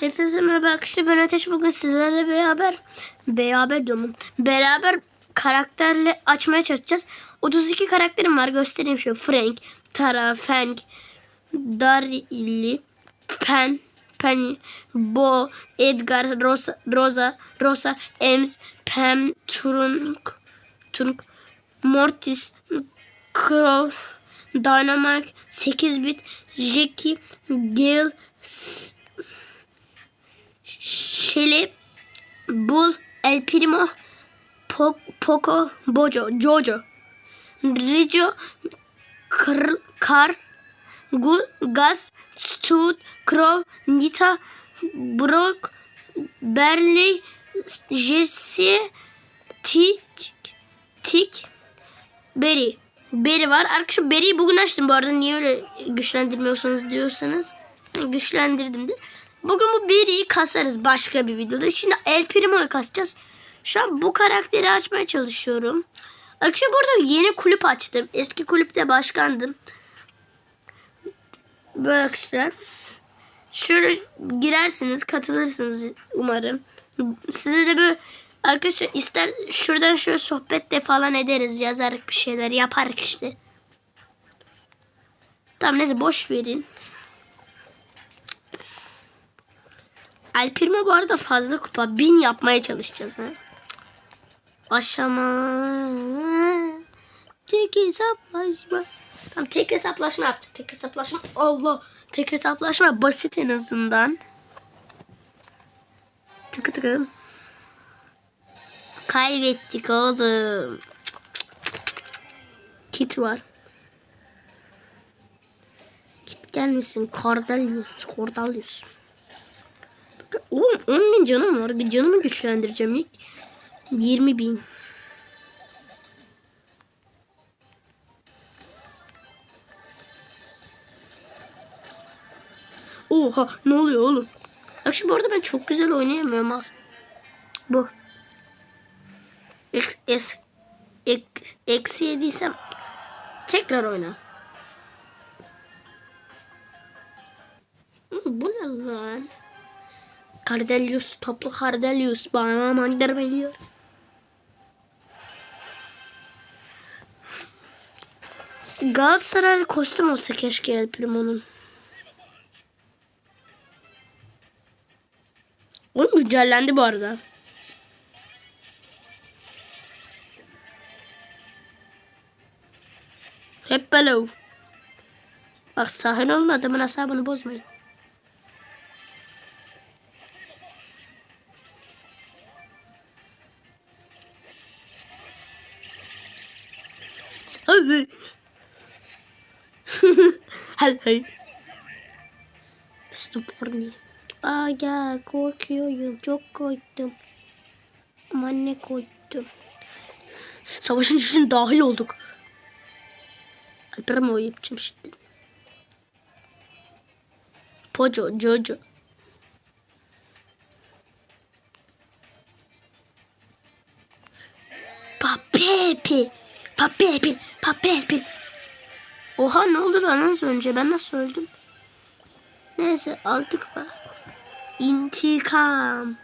Hepinize merhaba arkadaşlar ben Ateş bugün sizlerle beraber beraber diyorum beraber karakterle açmaya çalışacağız. 32 karakterim var göstereyim şöyle Frank, Tara, Fang, Darili, Pen, Penny, Bo, Edgar, Rosa, Rosa, Rosa, Ems, Pam, Turunk, Turunk, Mortis, Crow, Dynamite, 8 bit, Jackie, Gale, Shelly, Bull, El Primo, Po- Poco, Bojo, Jojo, Rijo, Kar, Kar Gul, Gus, Stud, Crow, Nita, Brock, Berley, Jesse, Tik, Tik, Berry. Berry var. Arkadaşlar Berry'i bugün açtım bu arada. Niye öyle güçlendirmiyorsanız diyorsanız. Güçlendirdim de. Bugün bu Berry'i kasarız başka bir videoda. Şimdi El Primo'yu kasacağız. Şu an bu karakteri açmaya çalışıyorum. Arkadaşlar burada yeni kulüp açtım. Eski kulüpte başkandım. Böyle arkadaşlar. Şöyle girersiniz, katılırsınız umarım. Size de böyle arkadaşlar ister şuradan şöyle sohbet de falan ederiz. Yazarık bir şeyler yaparız işte. Tamam neyse boş verin. Primo bu arada fazla kupa. Bin yapmaya çalışacağız. Ha? Aşama. Tek hesaplaşma. Tamam tek hesaplaşma yaptık. Tek hesaplaşma. Allah. Tek hesaplaşma basit en azından. Tıkı tıkı. Kaybettik oğlum. Kit var. Kit gelmesin. Cordelius. Oğlum 10 bin canım var. Bir canımı güçlendireceğim ilk. 20 bin. Oha ne oluyor oğlum? Bak şimdi bu arada ben çok güzel oynayamıyorum al. Bu. Eksi, es, ek, eksi yediysem tekrar oyna. Cardelius, toplu Cardelius bana mandır veriyor. Galatasaray kostüm olsa keşke El Primo'nun. Oğlum güncellendi bu arada. Hep below. Bak sahin olma adamın asabını bozmayın. Hey hey. Stupor Aa gel korkuyorum. Çok korktum. Aman ne korktum. Savaşın içine dahil olduk. Alper'e mi yapacağım şimdi? Poco, Jojo. Papepe. Papepe. Papepe. Oha ne oldu lan az önce? Ben nasıl öldüm? Neyse aldık bak. İntikam.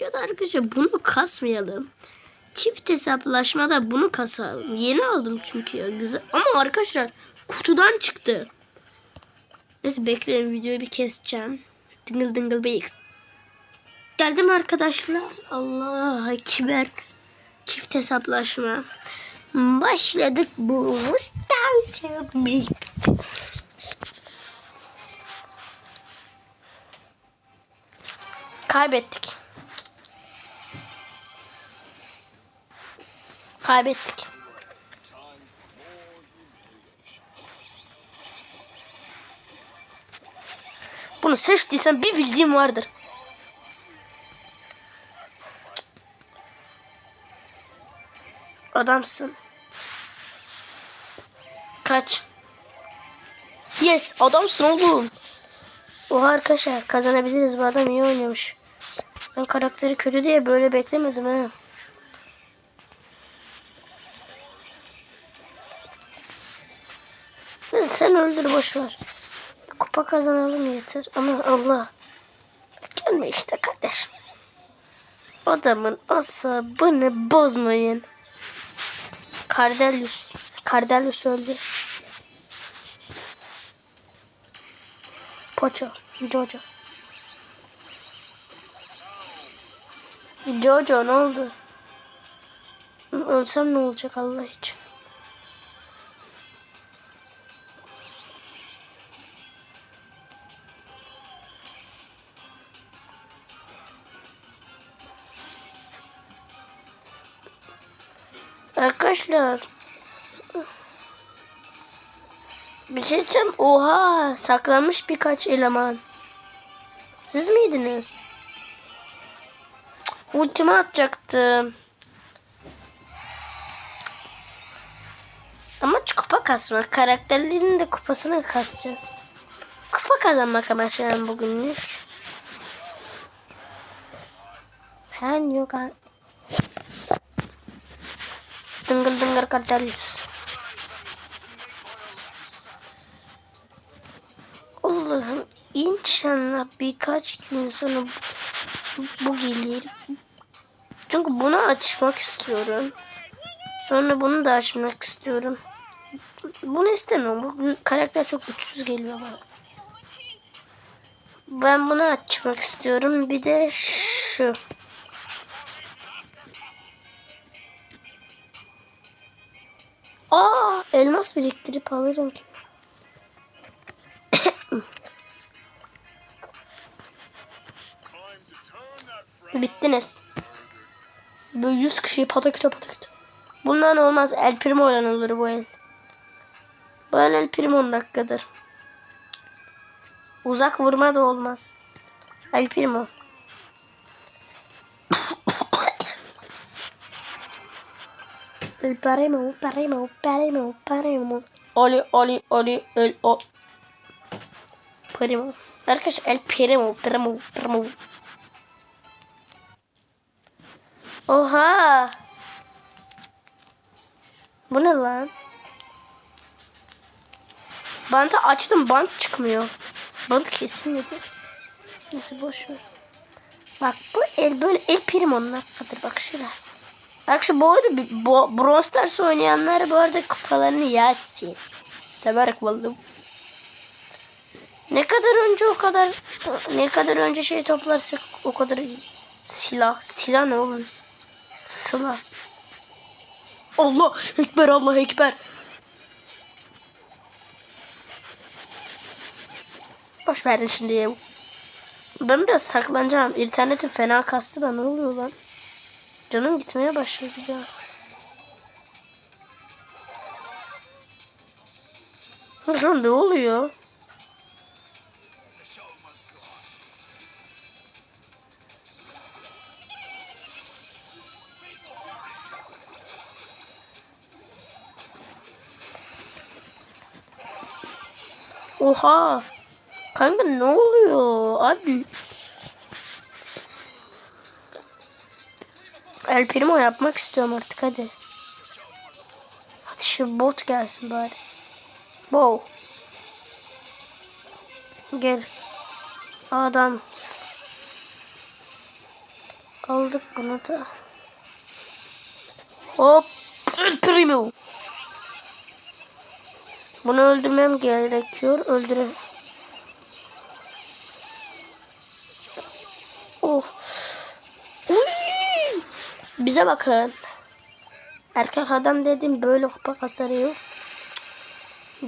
Ya da arkadaşlar bunu kasmayalım. Çift hesaplaşmada bunu kasalım. Yeni aldım çünkü ya güzel. Ama arkadaşlar kutudan çıktı. Neyse bekleyin videoyu bir keseceğim. Dingle dingle beaks. Geldim arkadaşlar. Allah ekber. Çift hesaplaşma. Başladık bu Stars Me. Kaybettik. Kaybettik. Bunu seçtiysen bir bildiğim vardır. Adamsın. Kaç. Yes adamsın oğlum. Oha arkadaşlar kazanabiliriz bu adam iyi oynuyormuş. Ben karakteri kötü diye böyle beklemedim ha. Sen öldür boş ver. Kupa kazanalım yeter. Ama Allah. Gelme işte kardeşim. Adamın asabını bozmayın. Cardelius. Cardelius öldü. Poço. Jojo. Jojo ne oldu? Ölsem ne olacak Allah için? Arkadaşlar. Bir şey diyeceğim. Oha saklanmış birkaç eleman. Siz miydiniz? Ultimi atacaktım. Ama kupa kasmak. Karakterlerin de kupasını kasacağız. Kupa kazanmak amaçlayan bugünlük. Ben yok ha. Dıngır dıngır kartel. Allah'ım inşallah birkaç gün sonra bu, bu gelir. Çünkü bunu açmak istiyorum. Sonra bunu da açmak istiyorum. Bunu istemiyorum. Bu karakter çok güçsüz geliyor bana. Ben bunu açmak istiyorum. Bir de şu. Aa, elmas biriktirip alırım ki. Bittiniz. Böyle 100 kişiyi pataküte pataküte. Bundan olmaz. El Primo oynanılır bu el. Bu el El Primo'nun hakkıdır. Uzak vurma da olmaz. El Primo. El Primo, Primo, Primo, Primo. Oli, Oli, Oli, El O. Primo. Arkadaş El Primo, Primo, Primo. Oha. Bu ne lan? Bantı açtım bant çıkmıyor. Bant kesilmedi. Neyse boş ver. Bak bu el böyle el primonun hakkıdır bak şuraya. Arkadaşlar bu arada bu, Brawl Stars oynayanlar bu arada kupalarını yazsın. Severek vallahi. Ne kadar önce o kadar ne kadar önce şey toplarsak o kadar iyi. Silah. Silah ne oğlum? Sıla. Allah ekber Allah ekber. Boş verin şimdi. Ben biraz saklanacağım. İnternetim fena kastı da ne oluyor lan? Canım gitmeye başladı ya. An ne oluyor? Oha. Kanka ne oluyor? Abi. El Primo yapmak istiyorum artık hadi. Hadi şu bot gelsin bari. Wow. Gel. Adam. Aldık bunu da. Hop. El Primo. Bunu öldürmem gerekiyor. Öldüre. Bize bakın. Erkek adam dedim böyle kupa kasarıyor.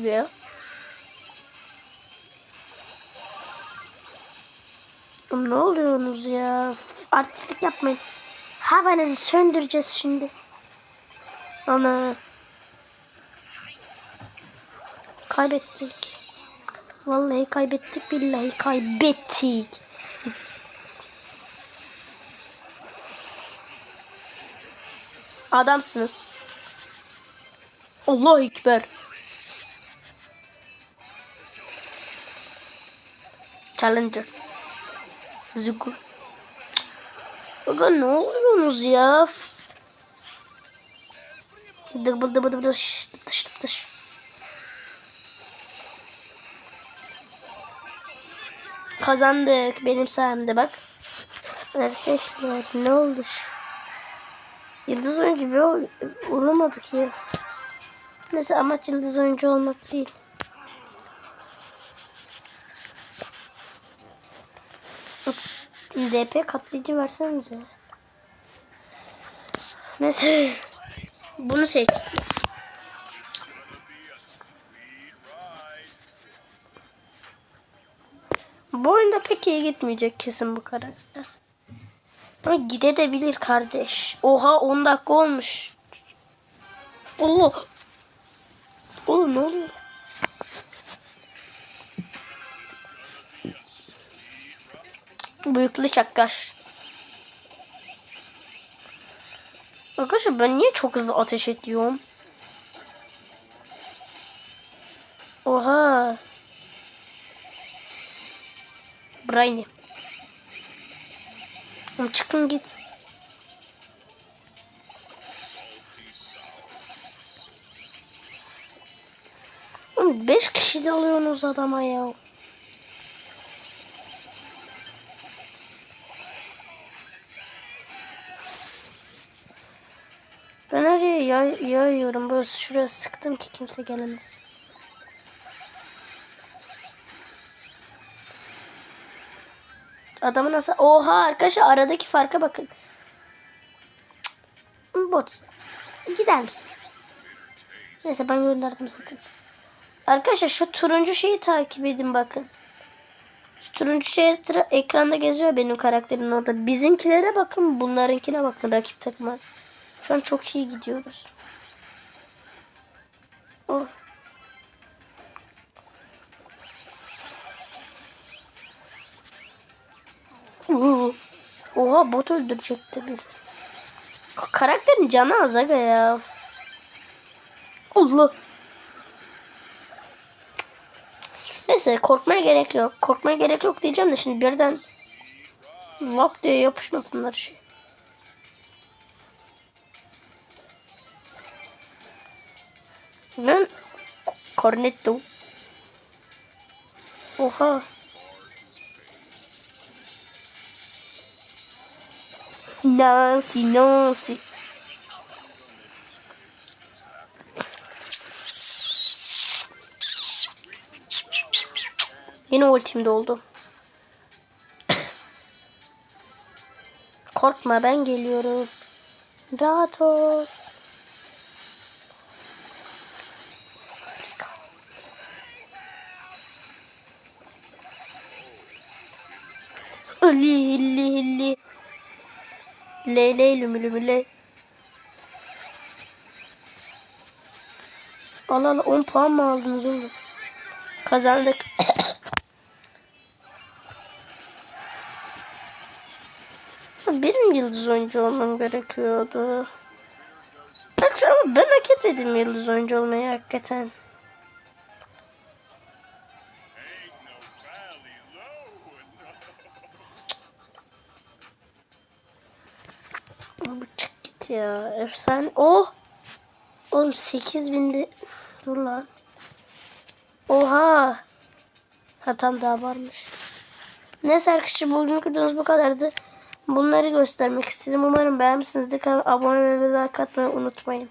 Ya. Oğlum Ne oluyorsunuz ya? Artistlik yapmayın. Havanızı söndüreceğiz şimdi. Ana. Kaybettik. Vallahi kaybettik. Billahi kaybettik. Adamsınız. Allah ekber. Challenger. Zugu. Aga ne oluyorsunuz ya? Dıbıl dıbıl dıbıl şşş dıtış dıtış. Kazandık benim sayemde bak. Arkadaşlar ne oldu şu? Yıldız oyuncu bir ol olamadı ki. Neyse amaç yıldız oyuncu olmak değil. DP katlayıcı versenize. Neyse. Bunu seç. Bu oyunda pek iyi gitmeyecek kesin bu karakter. Ama gidebilir kardeş. Oha 10 dakika olmuş. Allah. Oğlum ne oluyor? Bıyıklı şakkaş. Arkadaşlar ben niye çok hızlı ateş ediyorum? Oha. Brainy. Çıkın git. Oğlum 5 kişi de alıyorsunuz adama ya. Ben oraya yay, yayıyorum. Burası şuraya sıktım ki kimse gelemez. Adamı nasıl... Oha arkadaşlar aradaki farka bakın. Bot. Gider misin? Neyse ben gönderdim zaten. Arkadaşlar şu turuncu şeyi takip edin bakın. Şu turuncu şey ekranda geziyor benim karakterin orada. Bizimkilere bakın bunlarınkine bakın rakip takıma. Şu an çok iyi gidiyoruz. Oh. Oha bot öldürecekti bir. Karakterin canı az aga ya. Allah. Neyse korkmaya gerek yok. Korkmaya gerek yok diyeceğim de şimdi birden lak diye yapışmasınlar şey. Ben Cornetto. Oha. Nancy, Nancy. Yine ultim doldu. Korkma ben geliyorum. Rahat ol. Ölü hilli hilli. Leyle lümü lümü le. Al al 10 puan mı aldınız oğlum? Kazandık. Benim yıldız oyuncu olmam gerekiyordu. Bak ben hak etmedim yıldız oyuncu olmayı hakikaten. Git ya. Efsane. Oh! Oğlum 8000'de dur lan. Oha! Ha tam daha varmış. Neyse arkadaşlar bugünkü videomuz bu kadardı. Bunları göstermek istedim. Umarım beğenmişsinizdir. Kanalıma abone ve like atmayı unutmayın.